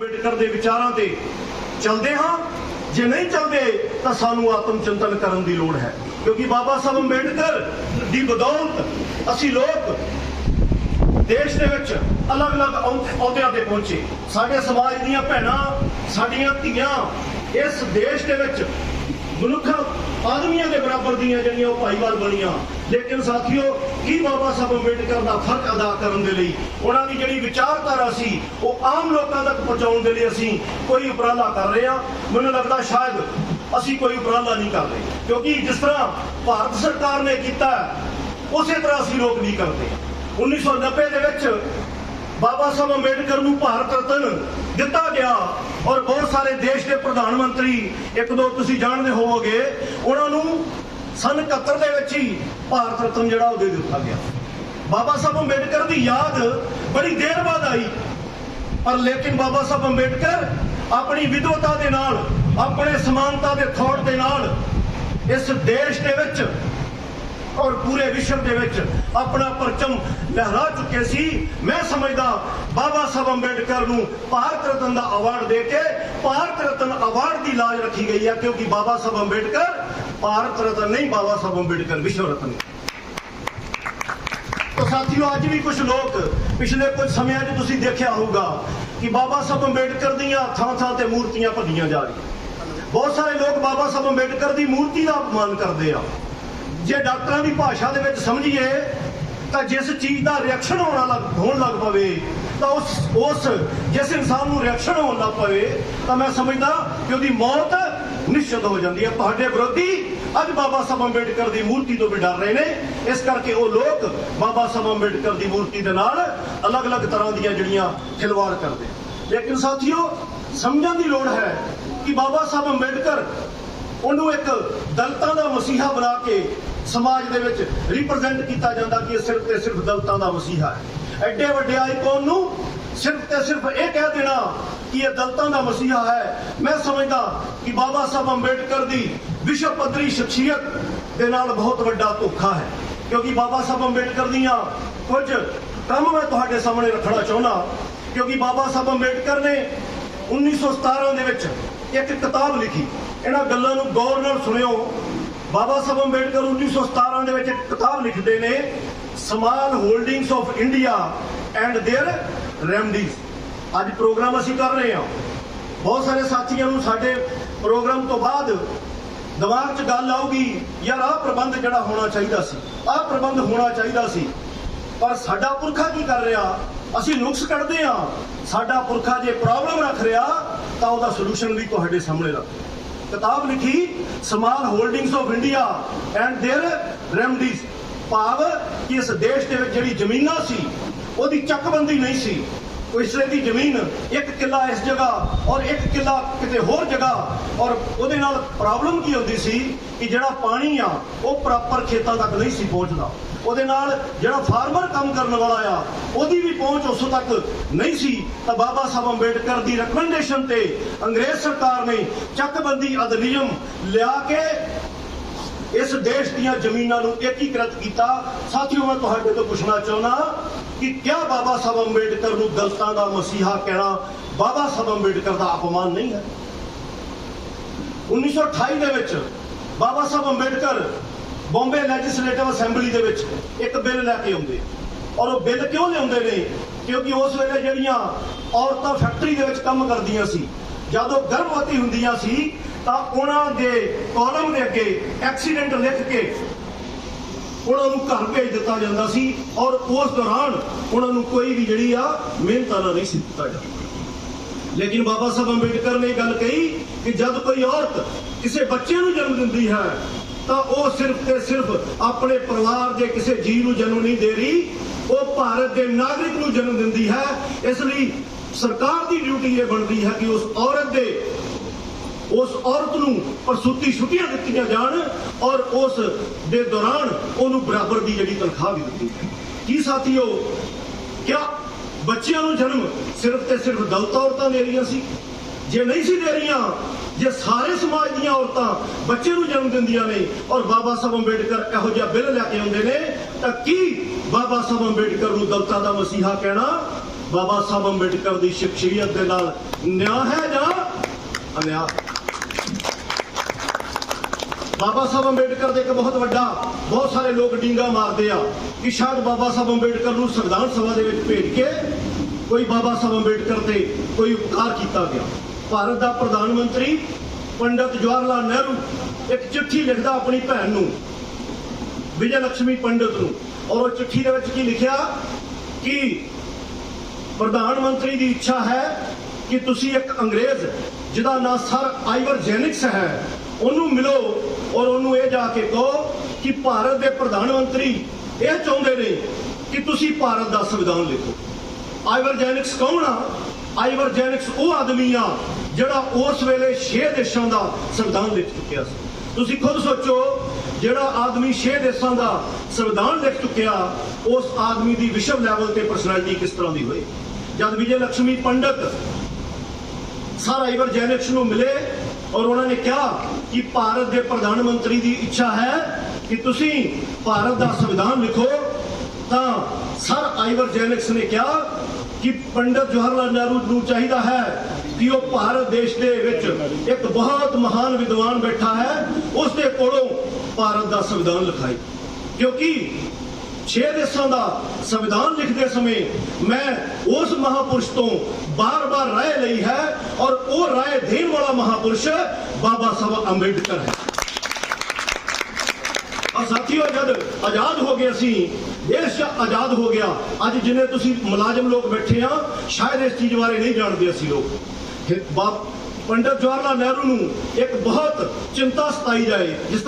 ਅੰਬੇਡਕਰ ਦੇ ਵਿਚਾਰਾਂ ਤੇ ਚੱਲਦੇ ਹਾਂ। ਜੇ ਨਹੀਂ ਚੱਲਦੇ, ਤਾਂ ਸਾਨੂੰ ਆਤਮ ਚਿੰਤਨ ਕਰਨ ਦੀ ਲੋੜ ਹੈ। ਕਿਉਂਕਿ ਬਾਬਾ ਸਾਹਿਬ ਅੰਬੇਡਕਰ ਦੀ ਬਦੌਲਤ ਅਸੀਂ ਲੋਕ ਦੇਸ਼ ਦੇ ਵਿੱਚ ਅਲੱਗ-ਅਲੱਗ ਅਹੁਦਿਆਂ ਤੇ ਪਹੁੰਚੇ। ਸਾਡੇ ਸਮਾਜ ਦੀਆਂ ਭੈਣਾਂ, ਸਾਡੀਆਂ ਧੀਆਂ ਇਸ ਦੇਸ਼ ਦੇ ਵਿੱਚ ਮਨੁੱਖ ਆਦਮੀਆਂ ਦੇ ਬਰਾਬਰ ਦੀਆਂ ਜਿਹੜੀਆਂ ਉਹ ਭਾਈਵਾਲ ਬਣੀਆਂ। ਲੇਕਿਨ ਸਾਥੀਓ, ਕੀ ਬਾਬਾ ਸਾਹਿਬ ਅੰਬੇਡਕਰ ਦਾ ਫ਼ਰਕ ਅਦਾ ਕਰਨ ਦੇ ਲਈ ਉਹਨਾਂ ਦੀ ਜਿਹੜੀ ਵਿਚਾਰਧਾਰਾ ਸੀ, ਉਹ ਆਮ ਲੋਕਾਂ ਤੱਕ ਪਹੁੰਚਾਉਣ ਦੇ ਲਈ ਅਸੀਂ ਕੋਈ ਉਪਰਾਲਾ ਕਰ ਰਹੇ ਹਾਂ। ਮੈਨੂੰ ਲੱਗਦਾ ਸ਼ਾਇਦ ਅਸੀਂ ਕੋਈ ਉਪਰਾਲਾ ਨਹੀਂ ਕਰ ਰਹੇ। ਕਿਉਂਕਿ ਜਿਸ ਤਰ੍ਹਾਂ ਭਾਰਤ ਸਰਕਾਰ ਨੇ ਕੀਤਾ, ਉਸੇ ਤਰ੍ਹਾਂ ਅਸੀਂ ਲੋਕ ਨਹੀਂ ਕਰਦੇ। 1990 ਦੇ ਵਿੱਚ ਬਾਬਾ ਸਾਹਿਬ ਅੰਬੇਡਕਰ ਨੂੰ ਭਾਰਤ ਰਤਨ ਦਿੱਤਾ ਗਿਆ ਔਰ ਬਹੁਤ ਸਾਰੇ ਦੇਸ਼ ਦੇ ਪ੍ਰਧਾਨ ਮੰਤਰੀ, ਇੱਕ ਦੋ ਤੁਸੀਂ ਜਾਣਦੇ ਹੋਵੋਗੇ, ਉਹਨਾਂ ਨੂੰ ਸਨ 71 ਦੇ ਵਿੱਚ ਹੀ ਭਾਰਤ ਰਤਨ ਜਿਹੜਾ ਉਹ ਦੇ ਦਿੱਤਾ ਗਿਆ। ਬਾਬਾ ਸਾਹਿਬ ਅੰਬੇਡਕਰ ਦੀ ਯਾਦ ਬੜੀ ਦੇਰ ਬਾਅਦ ਆਈ, ਪਰ ਲੇਕਿਨ ਬਾਬਾ ਸਾਹਿਬ ਅੰਬੇਡਕਰ ਆਪਣੀ ਵਿਦਵਤਾ ਦੇ ਨਾਲ, ਆਪਣੇ ਸਮਾਨਤਾ ਦੇ ਥੋੜ ਦੇ ਨਾਲ ਇਸ ਦੇਸ਼ ਦੇ ਵਿੱਚ ਔਰ ਪੂਰੇ ਵਿਸ਼ਵ ਦੇ ਵਿੱਚ ਆਪਣਾ ਪਰਚਮ ਲਹਿਰਾ ਚੁੱਕੇ ਸੀ। ਮੈਂ ਸਮਝਦਾ ਬਾਬਾ ਸਾਹਿਬ ਅੰਬੇਡਕਰ ਨੂੰ ਭਾਰਤ ਰਤਨ ਦਾ ਅਵਾਰਡ ਦੇ ਕੇ ਭਾਰਤ ਰਤਨ ਅਵਾਰਡ ਦੀ ਲਾਜ ਰੱਖੀ ਗਈ ਹੈ, ਕਿਉਂਕਿ ਬਾਬਾ ਸਾਹਿਬ ਅੰਬੇਡਕਰ ਭਾਰਤ ਰਤਨ ਨਹੀਂ, ਬਾਬਾ ਸਾਹਿਬ ਅੰਬੇਡਕਰ ਵਿਸ਼ਵ ਰਤਨ। ਹੈ ਸਾਥੀਓ, ਅੱਜ ਵੀ ਕੁਝ ਲੋਕ ਪਿਛਲੇ ਕੁਝ ਸਮਿਆਂ 'ਚ ਤੁਸੀਂ ਦੇਖਿਆ ਹੋਊਗਾ ਕਿ ਬਾਬਾ ਸਾਹਿਬ ਅੰਬੇਡਕਰ ਦੀਆਂ ਥਾਂ ਥਾਂ ਤੇ ਮੂਰਤੀਆਂ ਭੰਨੀਆਂ ਜਾ ਰਹੀਆਂ। ਬਹੁਤ ਸਾਰੇ ਲੋਕ ਬਾਬਾ ਸਾਹਿਬ ਅੰਬੇਡਕਰ ਦੀ ਮੂਰਤੀ ਦਾ ਅਪਮਾਨ ਕਰਦੇ ਆ। ਜੇ ਡਾਕਟਰਾਂ ਦੀ ਭਾਸ਼ਾ ਦੇ ਵਿੱਚ ਸਮਝੀਏ, ਤਾਂ ਜਿਸ ਚੀਜ਼ ਦਾ ਰਿਐਕਸ਼ਨ ਹੋਣਾ ਲੱਗ ਹੋਣ ਲੱਗ ਪਵੇ, ਤਾਂ ਉਸ ਉਸ ਜਿਸ ਇਨਸਾਨ ਨੂੰ ਰਿਐਕਸ਼ਨ ਹੋਣ ਲੱਗ ਪਵੇ, ਤਾਂ ਮੈਂ ਸਮਝਦਾ ਕਿ ਉਹਦੀ ਮੌਤ ਨਿਸ਼ਚਿਤ ਹੋ ਜਾਂਦੀ ਹੈ। ਤੁਹਾਡੇ ਵਿਰੋਧੀ ਅੱਜ ਬਾਬਾ ਸਾਹਿਬ ਅੰਬੇਡਕਰ ਦੀ ਮੂਰਤੀ ਤੋਂ ਵੀ ਡਰ ਰਹੇ ਨੇ। ਇਸ ਕਰਕੇ ਉਹ ਲੋਕ ਬਾਬਾ ਸਾਹਿਬ ਅੰਬੇਡਕਰ ਦੀ ਮੂਰਤੀ ਦੇ ਨਾਲ ਅਲੱਗ-ਅਲੱਗ ਤਰ੍ਹਾਂ ਦੀਆਂ ਜਿਹੜੀਆਂ ਖਿਲਵਾੜ ਕਰਦੇ ਲੇਕਿਨ ਸਾਥੀਓ, ਸਮਝਣ ਦੀ ਲੋੜ ਹੈ ਕਿ ਬਾਬਾ ਸਾਹਿਬ ਅੰਬੇਡਕਰ ਉਹਨੂੰ ਇੱਕ ਦਲਤਾਂ ਦਾ ਮਸੀਹਾ ਬਣਾ ਕੇ ਸਮਾਜ ਦੇ ਵਿੱਚ ਰਿਪਰੈਜ਼ੈਂਟ ਕੀਤਾ ਜਾਂਦਾ ਕਿ ਇਹ ਸਿਰਫ ਤੇ ਸਿਰਫ ਦਲਤਾਂ ਦਾ ਮਸੀਹਾ ਹੈ। ਐਡੇ ਵੱਡੇ ਆਈਕਨ ਨੂੰ ਸਿਰਫ ਤੇ ਸਿਰਫ ਇਹ ਕਹਿ ਦੇਣਾ ਕਿ ਇਹ ਦਲਤਾਂ ਦਾ ਮਸੀਹਾ ਹੈ। ਮੈਂ ਸਮਝਦਾ ਕਿ ਬਾਬਾ ਸਾਹਿਬ ਅੰਬੇਡਕਰ ਦੀ ਵਿਸ਼ਵ ਪੱਧਰੀ ਸ਼ਖਸੀਅਤ ਦੇ ਨਾਲ ਬਹੁਤ ਵੱਡਾ ਧੋਖਾ ਹੈ। ਕਿਉਂਕਿ ਬਾਬਾ ਸਾਹਿਬ ਅੰਬੇਡਕਰ ਦੀਆਂ ਕੁਝ ਕੰਮ ਮੈਂ ਤੁਹਾਡੇ ਸਾਹਮਣੇ ਰੱਖਣਾ ਚਾਹੁੰਦਾ, ਕਿਉਂਕਿ ਬਾਬਾ ਸਾਹਿਬ ਅੰਬੇਡਕਰ ਨੇ 1917 ਦੇ ਵਿੱਚ ਇੱਕ ਕਿਤਾਬ ਲਿਖੀ। ਇਹਨਾਂ ਗੱਲਾਂ ਨੂੰ ਗੌਰ ਨਾਲ ਸੁਣਿਓ। ਬਾਬਾ ਸਾਹਿਬ ਅੰਬੇਡਕਰ 1917 ਦੇ ਵਿੱਚ ਇੱਕ ਕਿਤਾਬ ਲਿਖਦੇ ਨੇ small holdings of India and their remedies ਅੱਜ ਪ੍ਰੋਗਰਾਮ ਅਸੀਂ ਕਰ ਰਹੇ ਹਾਂ ਬਹੁਤ ਸਾਰੇ ਸਾਥੀਆਂ ਨੂੰ ਸਾਡੇ ਪ੍ਰੋਗਰਾਮ ਤੋਂ ਬਾਅਦ ਦਿਮਾਗ 'ਚ ਗੱਲ ਆਊਗੀ ਯਾਰ ਆਹ ਪ੍ਰਬੰਧ ਜਿਹੜਾ ਹੋਣਾ ਚਾਹੀਦਾ ਸੀ ਆਹ ਪ੍ਰਬੰਧ ਹੋਣਾ ਚਾਹੀਦਾ ਸੀ ਪਰ ਸਾਡਾ ਪੁਰਖਾ ਕੀ ਕਰ ਰਿਹਾ ਅਸੀਂ ਨੁਕਸ ਕੱਢਦੇ ਆ ਸਾਡਾ ਪੁਰਖਾ ਜੇ ਪ੍ਰੋਬਲਮ ਰੱਖ ਰਿਹਾ ਤਾਂ ਉਹਦਾ ਸੋਲੂਸ਼ਨ ਵੀ ਤੁਹਾਡੇ ਸਾਹਮਣੇ ਰੱਖ ਕਿਤਾਬ ਲਿਖੀ small holdings of India and their remedies ਭਾਵ ਕਿ ਇਸ ਦੇਸ਼ ਦੇ ਵਿੱਚ ਜਿਹੜੀ ਜ਼ਮੀਨਾਂ ਸੀ ਉਹਦੀ ਚੱਕਬੰਦੀ ਨਹੀਂ ਸੀ ਪਿਛਲੇ ਦੀ ਜ਼ਮੀਨ ਇੱਕ ਕਿੱਲਾ ਇਸ ਜਗ੍ਹਾ ਔਰ ਇੱਕ ਕਿੱਲਾ ਕਿਤੇ ਹੋਰ ਜਗ੍ਹਾ ਔਰ ਉਹਦੇ ਨਾਲ ਪ੍ਰੋਬਲਮ ਕੀ ਹੁੰਦੀ ਸੀ ਕਿ ਜਿਹੜਾ ਪਾਣੀ ਆ ਉਹ ਪ੍ਰੋਪਰ ਖੇਤਾਂ ਤੱਕ ਨਹੀਂ ਸੀ ਪਹੁੰਚਦਾ ਉਹਦੇ ਨਾਲ ਜਿਹੜਾ ਫਾਰਮਰ ਕੰਮ ਕਰਨ ਵਾਲਾ ਆ, ਉਹਦੀ ਵੀ ਪਹੁੰਚ ਉਸ ਤੱਕ ਨਹੀਂ ਸੀ। ਤਾਂ ਬਾਬਾ ਸਾਹਿਬ ਅੰਬੇਡਕਰ ਦੀ ਰეკਮੈਂਡੇਸ਼ਨ ਤੇ ਅੰਗਰੇਜ਼ ਸਰਕਾਰ ਨੇ ਚੱਕਬੰਦੀ ਅਧਿਨਿਯਮ ਲਿਆ ਕੇ ਇਸ ਦੇਸ਼ ਦੀਆਂ ਜ਼ਮੀਨਾਂ ਨੂੰ ਏਕੀਕ੍ਰਿਤ ਕੀਤਾ। ਸਾਥੀਓ, ਮੈਂ ਤੁਹਾਡੇ ਤੋਂ ਪੁੱਛਣਾ ਚਾਹੁੰਦਾ ਕਿ ਕਿਆ ਬਾਬਾ ਸਾਹਿਬ ਅੰਬੇਡਕਰ ਨੂੰ ਦਲਤਾਂ ਦਾ ਮਸੀਹਾ ਕਹਿਣਾ ਬਾਬਾ ਸਾਹਿਬ ਅੰਬੇਡਕਰ ਦਾ ਅਪਮਾਨ ਨਹੀਂ ਹੈ? 1928 ਦੇ ਵਿੱਚ Baba Sahib Ambedkar Bombay legislative assembly ਦੇ ਵਿੱਚ ਇੱਕ ਬਿੱਲ ਲੈ ਕੇ ਆਉਂਦੇ। ਔਰ ਉਹ ਬਿੱਲ ਕਿਉਂ ਲਿਆਉਂਦੇ ਨੇ? ਕਿਉਂਕਿ ਉਸ ਵੇਲੇ ਜਿਹੜੀਆਂ ਔਰਤਾਂ ਫੈਕਟਰੀ ਦੇ ਵਿੱਚ ਕੰਮ ਕਰਦੀਆਂ ਸੀ, ਜਦੋਂ ਗਰਭਵਤੀ ਹੁੰਦੀਆਂ ਸੀ, ਤਾਂ ਉਹਨਾਂ ਦੇ ਕਾਲਮ ਦੇ ਅੱਗੇ ਐਕਸੀਡੈਂਟ ਲਿਖ ਕੇ ਉਹਨਾਂ ਨੂੰ ਘਰ ਭੇਜ ਦਿੱਤਾ ਜਾਂਦਾ ਸੀ ਔਰ ਉਸ ਦੌਰਾਨ ਉਹਨਾਂ ਨੂੰ ਕੋਈ ਵੀ ਜਿਹੜੀ ਆ ਮਿਹਨਤਾਨਾ ਨਹੀਂ ਸੀ ਦਿੱਤਾ ਜਾਂਦਾ। ਲੇਕਿਨ ਬਾਬਾ ਸਾਹਿਬ ਅੰਬੇਡਕਰ ਨੇ ਇਹ ਗੱਲ ਕਹੀ ਕਿ ਜਦ ਕੋਈ ਔਰਤ ਕਿਸੇ ਬੱਚੇ ਨੂੰ ਜਨਮ ਦਿੰਦੀ ਹੈ ਤਾਂ ਉਹ ਸਿਰਫ ਤੇ ਸਿਰਫ ਆਪਣੇ ਪਰਿਵਾਰ ਦੇ ਕਿਸੇ ਜੀਵ ਨੂੰ ਜਨਮ ਨਹੀਂ ਦੇ ਰਹੀ, ਉਹ ਭਾਰਤ ਦੇ ਨਾਗਰਿਕ ਨੂੰ ਜਨਮ ਦਿੰਦੀ ਹੈ। ਇਸ ਲਈ ਸਰਕਾਰ ਦੀ ਡਿਊਟੀ ਇਹ ਬਣਦੀ ਹੈ ਕਿ ਉਸ ਔਰਤ ਦੇ ਉਸ ਔਰਤ ਨੂੰ ਪ੍ਰਸੂਤੀ ਛੁੱਟੀਆਂ ਦਿੱਤੀਆਂ ਜਾਣ ਔਰ ਉਸ ਦੇ ਦੌਰਾਨ ਉਹਨੂੰ ਬਰਾਬਰ ਦੀ ਜਿਹੜੀ ਤਨਖਾਹ ਵੀ ਦਿੱਤੀ ਜਾਏ ਕੀ ਸਾਥੀਓ, ਕਿਆ ਬੱਚਿਆਂ ਨੂੰ ਜਨਮ ਸਿਰਫ ਤੇ ਸਿਰਫ ਦਲਿਤ ਔਰਤਾਂ ਦੇ ਰਹੀਆਂ ਸੀ? ਜੇ ਨਹੀਂ ਸੀ ਦੇ ਰਹੀਆਂ ਜੇ ਸਾਰੇ ਸਮਾਜ ਦੀਆਂ ਔਰਤਾਂ ਬੱਚੇ ਨੂੰ ਜਨਮ ਦਿੰਦੀਆਂ ਨੇ ਔਰ ਬਾਬਾ ਸਾਹਿਬ ਅੰਬੇਡਕਰ ਇਹੋ ਜਿਹਾ ਬਿੱਲ ਲੈ ਕੇ ਆਉਂਦੇ ਨੇ, ਤਾਂ ਕੀ ਬਾਬਾ ਸਾਹਿਬ ਅੰਬੇਡਕਰ ਨੂੰ ਦਲਿਤਾਂ ਦਾ ਮਸੀਹਾ ਕਹਿਣਾ? ਬਾਬਾ ਸਾਹਿਬ ਅੰਬੇਡਕਰ ਦੀ ਸ਼ਖਸੀਅਤ ਦੇ ਨਾਲ ਨਿਆਂ ਹੈ ਜਾਂ ਅਨਿਆਂ? ਬਾਬਾ ਸਾਹਿਬ ਅੰਬੇਡਕਰ ਦੇ ਇੱਕ ਬਹੁਤ ਵੱਡਾ, ਬਹੁਤ ਸਾਰੇ ਲੋਕ ਡਿੰਗਾ ਮਾਰਦੇ ਆ ਕਿ ਸ਼ਾਇਦ ਬਾਬਾ ਸਾਹਿਬ ਅੰਬੇਡਕਰ ਨੂੰ ਸੰਵਿਧਾਨ ਸਭਾ ਦੇ ਵਿੱਚ ਭੇਜ ਕੇ ਕੋਈ ਬਾਬਾ ਸਾਹਿਬ ਅੰਬੇਡਕਰ ਤੇ ਕੋਈ ਉਪਕਾਰ ਕੀਤਾ ਗਿਆ। ਭਾਰਤ ਦਾ ਪ੍ਰਧਾਨ ਮੰਤਰੀ ਪੰਡਤ ਜਵਾਹਰ ਲਾਲ ਨਹਿਰੂ ਇੱਕ ਚਿੱਠੀ ਲਿਖਦਾ ਆਪਣੀ ਭੈਣ ਨੂੰ ਵਿਜੇ ਲక్ష్ਮੀ ਪੰਡਤ ਨੂੰ। ਔਰ ਉਹ ਚਿੱਠੀ ਦੇ ਵਿੱਚ ਕੀ ਲਿਖਿਆ? ਕਿ ਪ੍ਰਧਾਨ ਮੰਤਰੀ ਦੀ ਇੱਛਾ ਹੈ ਕਿ ਤੁਸੀਂ ਇੱਕ ਅੰਗਰੇਜ਼, ਜਿਹਦਾ ਨਾਂ ਸਰ ਆਈਵਰ ਜੈਨਿਕਸ ਹੈ, ਉਹਨੂੰ ਮਿਲੋ ਔਰ ਉਹਨੂੰ ਇਹ ਜਾ ਕੇ ਕਹੋ ਕਿ ਭਾਰਤ ਦੇ ਪ੍ਰਧਾਨ ਮੰਤਰੀ ਇਹ ਚਾਹੁੰਦੇ ਨੇ ਕਿ ਤੁਸੀਂ ਭਾਰਤ ਦਾ ਸੰਵਿਧਾਨ ਲਿਖੋ। ਆਈਵਰ ਜੈਨਿਕਸ ਕੌਣ ਆ? ਆਈਵਰ ਜੈਨਿਕਸ ਉਹ ਆਦਮੀ ਆ ਜਿਹੜਾ ਉਸ ਵੇਲੇ 6 ਦੇਸ਼ਾਂ ਦਾ ਸੰਵਿਧਾਨ ਲਿਖ ਚੁੱਕਿਆ ਸੀ। ਤੁਸੀਂ ਖੁਦ ਸੋਚੋ, ਜਿਹੜਾ ਆਦਮੀ 6 ਦੇਸ਼ਾਂ ਦਾ ਸੰਵਿਧਾਨ ਲਿਖ ਚੁੱਕਿਆ, ਉਸ ਆਦਮੀ ਦੀ ਵਿਸ਼ਵ ਲੈਵਲ ਤੇ ਪਰਸਨੈਲਿਟੀ ਕਿਸ ਤਰ੍ਹਾਂ ਦੀ ਹੋਈ? ਜਦ Vijaya Lakshmi Pandit sir Ivor Jennings ਨੂੰ ਮਿਲੇ ਔਰ ਉਹਨਾਂ ਨੇ ਕਿਹਾ ਕਿ ਭਾਰਤ ਦੇ ਪ੍ਰਧਾਨ ਮੰਤਰੀ ਦੀ ਇੱਛਾ ਹੈ ਕਿ ਤੁਸੀਂ ਭਾਰਤ ਦਾ ਸੰਵਿਧਾਨ ਲਿਖੋ, ਤਾਂ ਸਰ ਆਈਵਰ ਜੈਨਿਕਸ ਨੇ ਕਿਹਾ ਕਿ ਪੰਡਤ ਜਵਾਹਰ ਲਾਲ ਨਹਿਰੂ ਨੂੰ ਚਾਹੀਦਾ ਹੈ ਕਿ ਉਹ ਭਾਰਤ ਦੇਸ਼ ਦੇ ਵਿੱਚ ਇੱਕ ਬਹੁਤ ਮਹਾਨ ਵਿਦਵਾਨ ਬੈਠਾ ਹੈ ਉਸ ਦੇ ਕੋਲੋਂ ਭਾਰਤ ਦਾ ਸੰਵਿਧਾਨ ਲਿਖਾਈ ਕਿਉਂਕਿ ਛੇ ਦੇਸ਼ਾਂ ਦਾ ਸੰਵਿਧਾਨ ਲਿਖਦੇ ਸਮੇਂ ਮੈਂ ਉਸ ਮਹਾਪੁਰਸ਼ ਤੋਂ ਬਾਰ-ਬਾਰ ਰਾਏ ਲਈ ਹੈ ਔਰ ਉਹ ਰਾਏ ਦੇਣ ਵਾਲਾ ਮਹਾਪੁਰਸ਼ ਬਾਬਾ ਸਾਹਿਬ ਅੰਬੇਡਕਰ ਹੈ। ਔਰ ਸਾਥੀਓ ਜਦ ਆਜ਼ਾਦ ਹੋ ਗਏ ਅਸੀਂ, ਦੇਸ਼ ਆਜ਼ਾਦ ਹੋ ਗਿਆ। ਅੱਜ ਜਿੰਨੇ ਤੁਸੀਂ ਮੁਲਾਜ਼ਮ ਲੋਕ ਬੈਠੇ ਆ, ਸ਼ਾਇਦ ਇਸ ਚੀਜ਼ ਬਾਰੇ ਨਹੀਂ ਜਾਣਦੇ ਅਸੀਂ ਲੋਕ। ਕਿ ਪੰਡਤ ਜਵਾਹਰ ਲਾਲ ਨਹਿਰੂ ਨੂੰ ਇੱਕ ਬਹੁਤ ਚਿੰਤਾ ਸਤਾਈ ਜਾਏ, ਜਿਸ ਤਰ੍ਹਾਂ